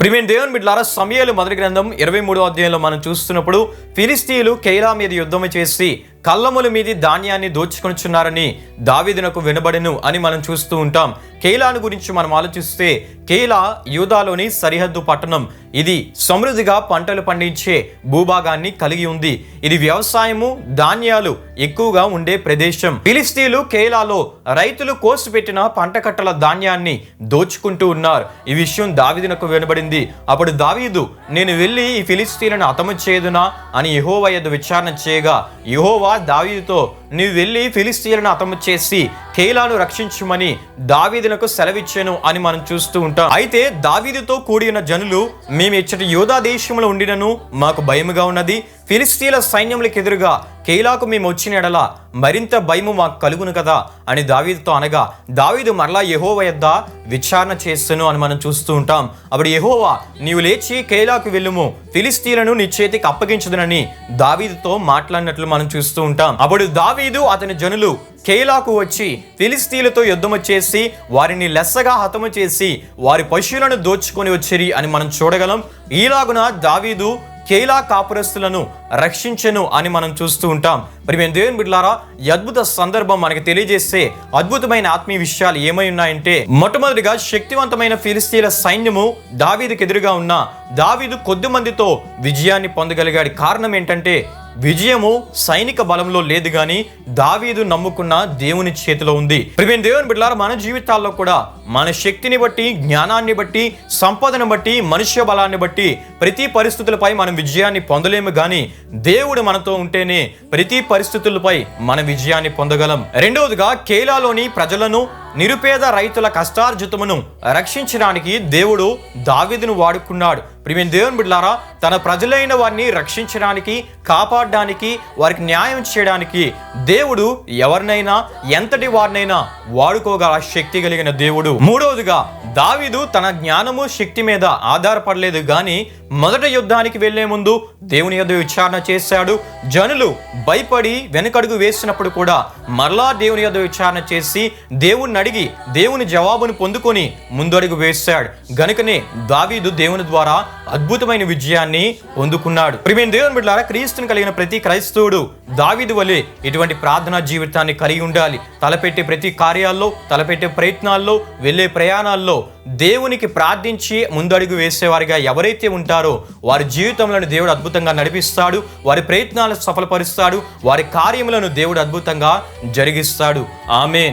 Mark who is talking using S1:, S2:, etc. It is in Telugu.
S1: ప్రిమేన్ దేవుని బిడ్లారా సమయాలు మొదటి గ్రంథం ఇరవై మూడో అధ్యాయంలో మనం చూస్తున్నప్పుడు ఫిలిస్తీన్లు కైలా మీద యుద్ధం చేసి కళ్ళముల మీది ధాన్యాన్ని దోచుకొనిచున్నారని దావీదునకు వినబడెను అని మనం చూస్తూ ఉంటాం. కేలాను గురించి మనం ఆలోచిస్తే కేలా యూదాలోని సరిహద్దు పట్టణం. ఇది సమృద్ధిగా పంటలు పండించే భూభాగాన్ని కలిగి ఉంది. ఇది వ్యవసాయము ధాన్యాలు ఎక్కువగా ఉండే ప్రదేశం. ఫిలిస్తీన్లు కేలాలో రైతులు కోసిపెట్టిన పంట కట్టల ధాన్యాన్ని దోచుకుంటూ ఉన్నారు. ఈ విషయం దావీదునకు వినబడింది. అప్పుడు దావీదు నేను వెళ్ళి ఈ ఫిలిస్తీన్లను అతము చేయదునా అని యహోవ యొద్ద విచారణ చేయగా యెహోవా దావీదుతో నీవు వెళ్ళి ఫిలిస్తీన్లను హతము చేసి కేలాను రక్షించమని దావీదులకు సెలవిచ్చాను అని మనం చూస్తూ ఉంటాం. అయితే దావీదుతో కూడిన జనులు మేము ఇచ్చటి యోధా దేశంలో ఉండినను మాకు భయముగా ఉన్నది. ఫిలిస్తీన్ల సైన్యములకు ఎదురుగా కేలాకు మేము వచ్చిన ఎడల మరింత భయము మాకు కలుగును కదా అని దావీదుతో అనగా దావీదు మరలా యహోవ యొద్ద విచారణ చేస్తును అని మనం చూస్తూ ఉంటాం. అప్పుడు యహోవా నీవు లేచి కేలాకు వెళ్ళుము ఫిలిస్తీన్లను నీ చేతికి అప్పగించదునని దావీదుతో మాట్లాడినట్లు మనం చూస్తూ ఉంటాం. అప్పుడు దావీదు అతని జనులు కేలాకు వచ్చి ఫిలిస్తీన్లతో యుద్ధము చేసి వారిని లెస్సగా హతము చేసి వారి పశువులను దోచుకొని వచ్చిరి అని మనం చూడగలం. ఈలాగున దావీదు కేలా కాపురస్తులను రక్షించను అని మనం చూస్తూ ఉంటాం. మరి మేము దేవుని బిడ్డలారా ఈ అద్భుత సందర్భం మనకి తెలియజేస్తే అద్భుతమైన ఆత్మీయ విషయాలు ఏమై ఉన్నాయంటే మొట్టమొదటిగా శక్తివంతమైన ఫిలిస్తీన్ల సైన్యము దావీదుకు ఎదురుగా ఉన్న దావీదు కొద్ది మందితో విజయాన్ని పొందగలిగాడు. కారణం ఏంటంటే విజయము సైనిక బలంలో లేదు కానీ దావీదు నమ్ముకున్న దేవుని చేతిలో ఉంది. ప్రివేన్ దేవుని బిడ్డల మన జీవితాల్లో కూడా మన శక్తిని బట్టి జ్ఞానాన్ని బట్టి సంపదను బట్టి మనుష్య బలాన్ని బట్టి ప్రతి పరిస్థితులపై మనం విజయాన్ని పొందలేము కానీ దేవుడు మనతో ఉంటేనే ప్రతి పరిస్థితులపై మన విజయాన్ని పొందగలం. రెండవదిగా కేలాలోని ప్రజలను నిరుపేద రైతుల కష్టార్జితమును రక్షించడానికి దేవుడు దావీదును వాడుకున్నాడు. ప్రియమైన దేవుని బిడ్డారా తన ప్రజలైన వారిని రక్షించడానికి కాపాడడానికి వారికి న్యాయం చేయడానికి దేవుడు ఎవరినైనా ఎంతటి వారినైనా వాడుకోగల శక్తి కలిగిన దేవుడు. మూడవదిగా దావీదు తన జ్ఞానము శక్తి మీద ఆధారపడలేదు కానీ మొదట యుద్ధానికి వెళ్ళే ముందు దేవుని యొద్ద విచారణ చేశాడు. జనులు భయపడి వెనుకడుగు వేసినప్పుడు కూడా మరలా దేవుని యొద్ద విచారణ చేసి దేవుణ్ణి అడిగి దేవుని జవాబును పొందుకొని ముందడుగు వేశాడు. గనుకనే దావీదు దేవుని ద్వారా అద్భుతమైన విజయాన్ని పొందుకున్నాడు. ప్రిమేన్ దేవుని బిడ్డారా క్రీస్తుని కలిగిన ప్రతి క్రైస్తవుడు దావిది వలె ఇటువంటి ప్రార్థనా జీవితాన్ని కలిగి ఉండాలి. తలపెట్టే ప్రతి కార్యాల్లో తలపెట్టే ప్రయత్నాల్లో వెళ్ళే ప్రయాణాల్లో దేవునికి ప్రార్థించి ముందడుగు వేసేవారిగా ఎవరైతే ఉంటారో వారి జీవితంలో దేవుడు అద్భుతంగా నడిపిస్తాడు వారి ప్రయత్నాలను సఫలపరుస్తాడు వారి కార్యములను దేవుడు అద్భుతంగా జరిగిస్తాడు. ఆమెన్.